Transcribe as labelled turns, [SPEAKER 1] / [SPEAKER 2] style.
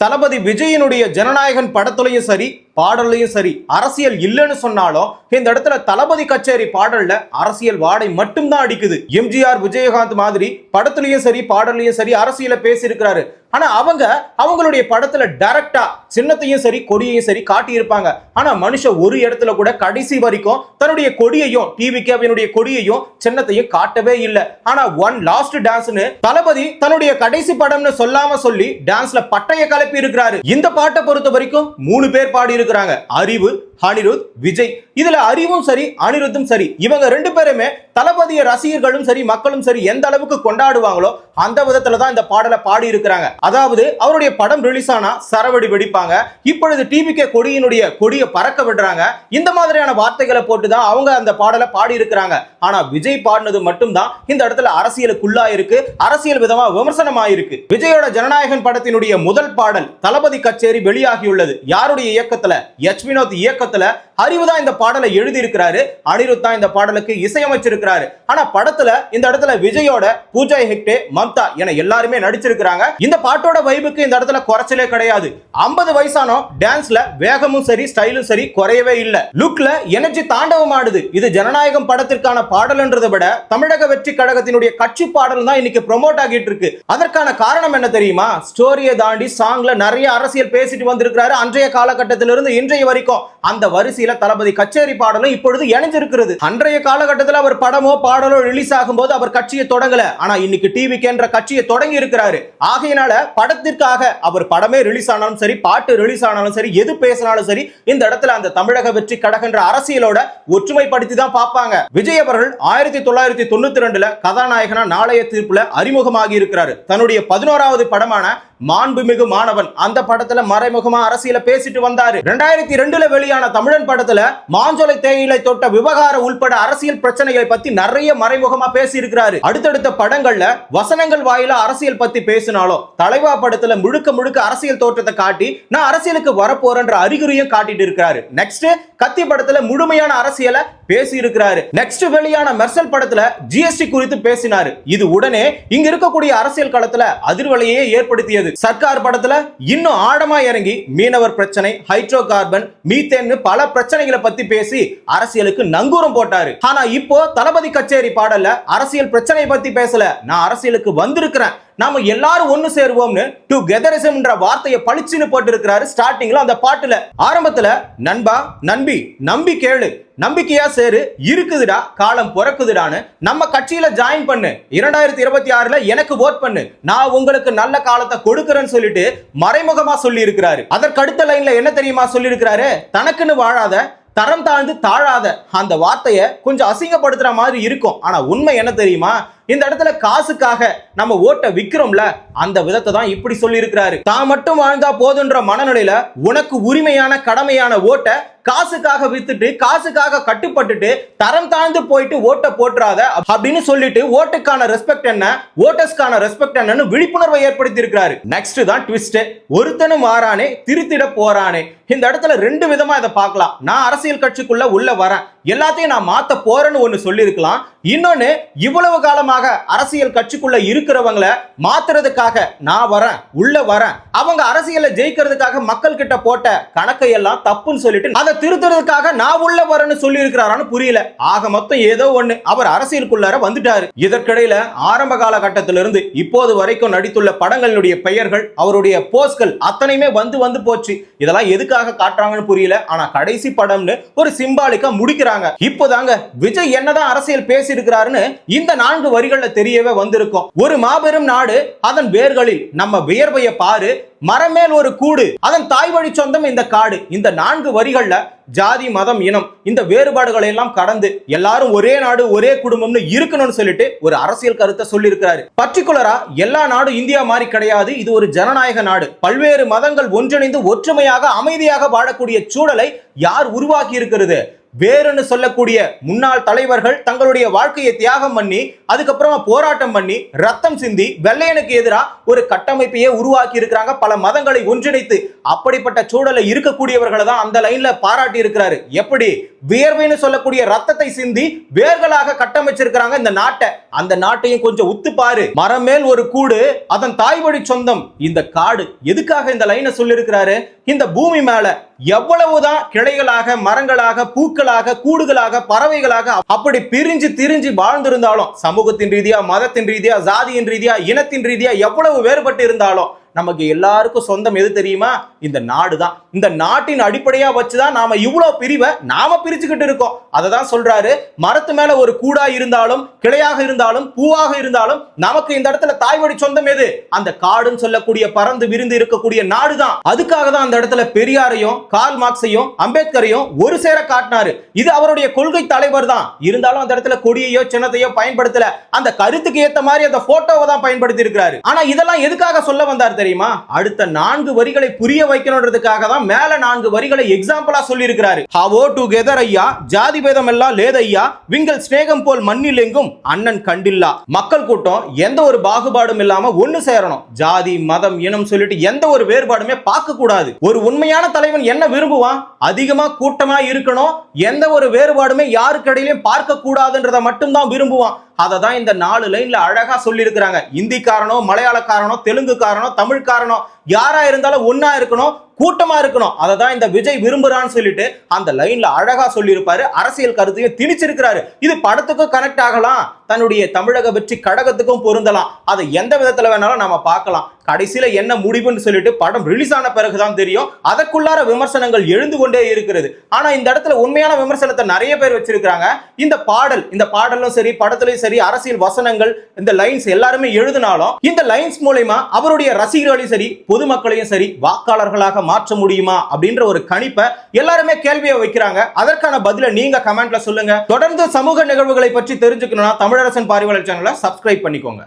[SPEAKER 1] தளபதி விஜயனுடைய ஜனநாயகன் படத்துலையும் சரி பாடல்லையும் சரி அரசியல் இல்லைன்னு சொன்னாலும் இந்த இடத்துல தளபதி கச்சேரி பாடல்ல அரசியல் வாடை மட்டும்தான் அடிக்குது. எம்ஜிஆர் விஜயகாந்த் மாதிரி படத்துலயும் சரி பாடல்லையும் சரி அரசியல பேசியிருக்கிறாரு. ஆனா அவங்க அவங்களுடைய படத்துல டைரக்டா சின்னத்தையும் சரி கொடியையும் சரி காட்டியிருப்பாங்க. ஆனா மனுஷன் ஒரு இடத்துல கூட கடைசி வரைக்கும் தன்னுடைய கொடியையும் டிவிகேவினுடைய கொடியையும் சின்னத்தையும் காட்டவே இல்லை. ஆனா ஒன் லாஸ்ட் டான்ஸ்னு தளபதி தன்னுடைய கடைசி படம்னு சொல்லாம சொல்லி டான்ஸ்ல பட்டைய கலப்பி இருக்கிறாரு இந்த பாட்டை பொறுத்த வரைக்கும் மூணு பேர் பாடி இருக்கிறாங்க அறிவு அனிருத் விஜய். இதுல அறிவும் சரி அனிருத்தும் சரி. இவங்க ரெண்டு பேருமே தளபதிய ரசிகர்களும் சரி மக்களும் சரி எந்த அளவுக்கு கொண்டாடுவாங்களோ அந்த விதத்துல தான் இந்த பாடலை பாடி இருக்கிறாங்க அதாவது அவருடைய படம் ரிலீஸ் ஆனா சரவடி வெடிப்பாங்க. இப்பொழுது டிவிகே கொடியினுடைய கொடியை பறக்க விடுறாங்க. இந்த மாதிரியான வார்த்தைகளை போட்டு தான் அவங்க அந்த பாடலை பாடி இருக்கிறாங்க ஆனா விஜய் பாடினது மட்டும்தான் இந்த இடத்துல அரசியலுக்குள்ளா இருக்கு. அரசியல் விதமா விமர்சனம் ஆயிருக்கு விஜயோட ஜனநாயகன் படத்தினுடைய முதல் பாடல் தளபதி கச்சேரி வெளியாகியுள்ளது. யாருடைய இயக்கத்துல? எச் வினோத் இயக்கத்துல. அறிவு தான் இந்த பாடலை எழுதி இருக்கிறாரு அனிருத் தான் இந்த பாடலுக்கு இசையமைச்சிருக்கிறாரு. ஆனா படத்துல இந்த இடத்துல விஜயோட பூஜா ஹெக்டே மம்தா என எல்லாருமே நடிச்சிருக்கிறாங்க. இந்த பாட்டோட வைபுக்கு இந்த இடத்துல குறைச்சலே கிடையாது. 50 வயசானோ டான்ஸ்ல வேகமும் சரி ஸ்டைலும் சரி குறையவே இல்ல. லுக்ல எனர்ஜி தாண்டவம் ஆடுது. இது ஜனநாயகம் படத்திற்கான பாடல்ன்றதை விட தமிழக வெற்றி கழகத்தினுடைய கட்சி பாடல் தான் இன்னைக்கு ப்ரொமோட் ஆகிட்டு இருக்கு. அதற்கான காரணம் என்ன தெரியுமா? ஸ்டோரியை தாண்டி சாங்ல நிறைய அரசியல் பேசிட்டு வந்திருக்கிறாரு. அன்றைய காலகட்டத்திலிருந்து இன்றைய வரைக்கும் அந்த வரிசையில தளபதி கச்சேரி பாடலும் இப்பொழுது இணைஞ்சிருக்கிறது. அன்றைய காலகட்டத்தில் அவர் படமோ படமோ பாடலோ ரிலீஸ் ஆகும்போது அவர் கட்சியை தொடங்கல. ஆனா இன்னைக்கு டிவிக்கேன்ற கட்சியை தொடங்கி இருக்கிறாரு. ஆகையினால படத்திற்காக அவர் படமே ரிலீஸ் ஆனாலும் சரி பாட்டு ரிலீஸ் ஆனாலும் சரி எது பேசினாலும் சரி இந்த இடத்துல அந்த தமிழக வெற்றி கடகன்ற அரசியலோட ஒற்றுமைப்படுத்தி தான் பார்ப்பாங்க. விஜய் அவர்கள் ஆயிரத்தி தொள்ளாயிரத்தி தொண்ணூத்தி ரெண்டுல கதாநாயகனா நாளைய தீர்ப்புல அறிமுகமாகி இருக்கிறாரு. தன்னுடைய பதினோராவது படமான மாண்புமிகு மாணவன். அந்த படத்துல மறைமுகமா அரசியல பேசிட்டு வந்தாரு. ரெண்டாயிரத்தி ரெண்டுல வெளியான தமிழன் படத்துல மாஞ்சோலை தேயிலை தொட்ட விவகாரம் உள்பட அரசியல் பிரச்சனைகளை பத்தி நிறைய மறைமுகமா பேசி இருக்கிறாரு அடுத்தடுத்த படங்கள்ல வசனங்கள் வாயில அரசியல் பத்தி பேசினாலும் தலைவா படத்துல முழுக்க முழுக்க அரசியல் தோற்றத்தை காட்டி நான் அரசியலுக்கு வரப்போறேன்ற அறிகுறியும் காட்டிட்டு இருக்கிறாரு. நெக்ஸ்ட் கத்தி படத்துல முழுமையான அரசியலை பேசி இருக்கிறாரு நெக்ஸ்ட் வெளியான மெர்சல் படத்துல ஜிஎஸ்டி குறித்து பேசினாரு. இது உடனே இங்க இருக்கக்கூடிய அரசியல் களத்துல அதிர்வலையே ஏற்படுத்தியது. சர்க்கார் படத்துல இன்னும் ஆழமா இறங்கி மீனவர் பிரச்சனை ஹைட்ரோ கார்பன் மீத்தேன்னு பல பிரச்சனைகளை பத்தி பேசி அரசியலுக்கு நங்கூரம் போட்டாரு. ஆனா இப்போ தளபதி கச்சேரி பாடல்ல அரசியல் பிரச்சனை பத்தி பேசல. நான் அரசியலுக்கு வந்திருக்கிறேன். நாம எல்லாரும் ஒண்ணு சேருவோம்னு டு கெதரிசம்ன்ற வார்த்தையை பளிச்சுன்னு போட்டிருக்கிறாரு ஸ்டார்டிங்ல அந்த பாட்டுல. ஆரம்பத்துல நண்பா நம்பி நம்பி கேளு. நம்பிக்கையா சேரு. இருக்குதுடா காலம் பிறக்குதுடான்னு. நம்ம கட்சியில ஜாயின் பண்ணு. இரண்டாயிரத்தி இருபத்தி ஆறுல எனக்கு ஓட் பண்ணு. நான் உங்களுக்கு நல்ல காலத்தை கொடுக்கறேன்னு சொல்லிட்டு மறைமுகமா சொல்லி இருக்கிறாரு அதற்கு அடுத்த லைன்ல என்ன தெரியுமா சொல்லி இருக்கிறாரு தனக்குன்னு வாழாத தரம் தாழ்ந்து தாழாத அந்த வார்த்தையை கொஞ்சம் அசிங்கப்படுத்துற மாதிரி இருக்கும். ஆனா உண்மை என்ன தெரியுமா? இந்த இடத்துல காசுக்காக நம்ம ஓட்டை விற்கிறோம்ல அந்த விதத்தை தான் இப்படி சொல்லி இருக்கிறாரு தான் மட்டும் வாழ்ந்தா போதுன்ற மனநிலையில உனக்கு உரிமையான கடமையான ஓட்டை காசுக்காக வித்துட்டு காசுக்காக கட்டுப்பட்டுட்டு தரம் தாழ்ந்து போயிட்டு ஓட்டை போட்டுறாத அப்படின்னு சொல்லிட்டு ஓட்டுக்கான ரெஸ்பெக்ட் என்ன ஓட்டர்ஸ்க்கான ரெஸ்பெக்ட் என்னன்னு விழிப்புணர்வை ஏற்படுத்தி இருக்கிறாரு நெக்ஸ்ட் தான் ட்விஸ்ட் ஒருத்தனும் மாறானே திருத்திட போறானே. இந்த இடத்துல ரெண்டு விதமா இதை பார்க்கலாம். நான் அரசியல் கட்சிக்குள்ள உள்ள வரேன். எல்லாத்தையும் நான் மாத்த போறேன்னு ஒன்னு சொல்லியிருக்கலாம். இன்னொன்னு இவ்வளவு காலமாக அரசியல் கட்சிக்குள்ள இருக்கிறவங்கள மாத்துறதுக்காக நான் வரேன் உள்ள வரேன். அவங்க அரசியலை ஜெயிக்கிறதுக்காக மக்கள் கிட்ட போட்ட கணக்கை எல்லாம் தப்புன்னு சொல்லிட்டு அதை திருத்துறதுக்காக நான் உள்ள வரேன்னு சொல்லி இருக்கிறாரான்னு புரியல. ஆக மொத்தம் ஏதோ ஒண்ணு அவர் அரசியலுக்குள்ளார வந்துட்டாரு. இதற்கிடையில ஆரம்ப காலகட்டத்திலிருந்து இப்போது வரைக்கும் நடித்துள்ள படங்களுடைய பெயர்கள் அவருடைய போஸ்கள் அத்தனையுமே வந்து வந்து போச்சு. இதெல்லாம் எதுக்காக காட்டுறாங்கன்னு புரியல. ஆனா கடைசி படம்னு ஒரு சிம்பாலிக்கா முடிக்கிறாங்க. இப்போதாங்க விஜய் என்னதான் அரசியல் பேசி பேசியிருக்கிறாருன்னு இந்த நான்கு வரிகள்ல தெரியவே வந்திருக்கும். ஒரு மாபெரும் நாடு அதன் வேர்களில் நம்ம வியர்வைய பாரு மரமேல் ஒரு கூடு அதன் தாய் வழி சொந்தம் இந்த காடு. இந்த நான்கு வரிகள்ல ஜாதி மதம் இனம் இந்த வேறுபாடுகளை எல்லாம் கடந்து எல்லாரும் ஒரே நாடு ஒரே குடும்பம்னு இருக்கணும்னு சொல்லிட்டு ஒரு அரசியல் கருத்தை சொல்லியிருக்கிறாரு. பர்டிகுலரா எல்லா நாடும் இந்தியா மாதிரி கிடையாது இது ஒரு ஜனநாயக நாடு. பல்வேறு மதங்கள் ஒன்றிணைந்து ஒற்றுமையாக அமைதியாக வாழக்கூடிய சூழலை யார் உருவாக்கி இருக்கிறது வேறுன்னு சொல்லக்கூடிய முன்னாள் தலைவர்கள் தங்களுடைய வாழ்க்கையை தியாகம் பண்ணி அதுக்கப்புறமா போராட்டம் பண்ணி ரத்தம் சிந்தி வெள்ளையனுக்கு எதிராக ஒரு கட்டமைப்பையே உருவாக்கி இருக்கிறாங்க. பல மதங்களை ஒன்றிணைத்து அப்படிப்பட்ட சூழலை இருக்கக்கூடியவர்களை தான் அந்த லைன்ல பாராட்டி இருக்கிறாரு. எப்படி? வியர்வைன்னு சொல்லக்கூடிய ரத்தத்தை சிந்தி வேர்களாக கட்டமைச்சிருக்கிறாங்க இந்த நாட்டை. அந்த நாட்டையும் கொஞ்சம் உத்து பாரு. மரம் மேல் ஒரு கூடு அதன் தாய்வழி சொந்தம். இந்த காடு எதுக்காக இந்த லைனை சொல்லியிருக்கிறாரு? இந்த பூமி மேல எவ்வளவுதான் கிளைகளாக மரங்களாக பூக்களாக கூடுகளாக பறவைகளாக அப்படி பிரிஞ்சு திரிஞ்சு வாழ்ந்திருந்தாலும் சமூகத்தின் ரீதியா மதத்தின் ரீதியா ஜாதியின் ரீதியா இனத்தின் ரீதியா எவ்வளவு வேறுபட்டு இருந்தாலும் நமக்கு எல்லாருக்கும் சொந்தம் எது தெரியுமா? இந்த நாடு தான் இந்த நாட்டின் அடிப்படையா வச்சுதான் நாம இவ்வளவு பிரிவை நாம பிரிச்சுக்கிட்டு இருக்கோம். அதை தான் சொல்றாரு. மரத்து மேல ஒரு கூடா இருந்தாலும் கிளையாக இருந்தாலும் பூவாக இருந்தாலும் நமக்கு இந்த இடத்துல தாய்வழி சொந்தம் எது? அந்த காடுன்னு சொல்லக்கூடிய பறந்து விரிந்து இருக்கக்கூடிய நாடு தான் அதுக்காக தான் அந்த இடத்துல பெரியாரையும் கால் மார்க்ஸையும் அம்பேத்கரையும் ஒரு சேர காட்டினாரு. இது அவருடைய கொள்கை தலைவர் தான் இருந்தாலும் அந்த இடத்துல கொடியையோ சின்னத்தையோ பயன்படுத்தல. அந்த கருத்துக்கு ஏத்த மாதிரி அந்த போட்டோவை தான் பயன்படுத்தி இருக்கிறாரு ஆனா இதெல்லாம் எதுக்காக சொல்ல வந்தார் தெரியுமா? அடுத்த நான்கு வரிகளை புரிய வைக்கணுன்றதுக்காக தான் மேல நான்கு வரிகளை எக்ஸாம்பிளா சொல்லி இருக்கிறாரு ஹவோ டுகெதர் ஐயா ஜாதி பேதம் எல்லாம் லேதையா விங்கள் ஸ்நேகம் போல் மண்ணில் எங்கும் அண்ணன் கண்டில்லா. மக்கள் கூட்டம் எந்த ஒரு பாகுபாடும் இல்லாம ஒண்ணு சேரணும். ஜாதி மதம் இனம் சொல்லிட்டு எந்த ஒரு வேறுபாடுமே பார்க்க கூடாது. ஒரு உண்மையான தலைவன் என்ன விரும்புவான்? அதிகமா கூட்டமா இருக்கணும். எந்த ஒரு வேறுபாடுமே யாருக்கு இடையிலையும் பார்க்க கூடாதுன்றத மட்டும்தான் விரும்புவான். அதை தான் இந்த நாலு லைன்ல அழகா சொல்லியிருக்கிறாங்க. இந்திக்காரனோ மலையாளக்காரனோ தெலுங்குக்காரனோ தமிழ்காரனோ யாரா இருந்தாலும் ஒன்னா இருக்கணும் கூட்டமா இருக்கணும். அதை தான் இந்த விஜய் விரும்புறான்னு சொல்லிட்டு அந்த லைன்ல அழகா சொல்லியிருப்பாரு. அரசியல் கருத்தையும் திணிச்சிருக்கிறாரு. இது படத்துக்கும் கனெக்ட் ஆகலாம். தன்னுடைய தமிழக வெற்றி கழகத்துக்கும் பொருந்தலாம். அதை எந்த விதத்துல வேணாலும் நாம பார்க்கலாம். கடைசியில என்ன முடிவுன்னு சொல்லிட்டு படம் ரிலீஸ் ஆன பிறகுதான் தெரியும். அதற்குள்ளார விமர்சனங்கள் எழுந்து கொண்டே இருக்கிறது. ஆனா இந்த இடத்துல உண்மையான விமர்சனத்தை நிறைய பேர் வச்சிருக்காங்க இந்த பாடல் இந்த பாடலும் சரி படத்திலும் சரி அரசியல் வசனங்கள் இந்த லைன்ஸ் எல்லாருமே எழுதினாலும் இந்த லைன்ஸ் மூலயமா அவருடைய ரசிகர்களையும் சரி பொதுமக்களையும் சரி வாக்காளர்களாக மாற்ற முடியுமா அப்படின்ற ஒரு கணிப்பை எல்லாருமே கேள்வியை வைக்கிறாங்க. அதற்கான பதில நீங்க கமெண்ட்ல சொல்லுங்க. தொடர்ந்து சமூக நிகழ்வுகளை பற்றி தெரிஞ்சுக்கணும்னா தமிழரசன் பார்வையாளர் சேனலை சப்ஸ்கிரைப் பண்ணிக்கோங்க.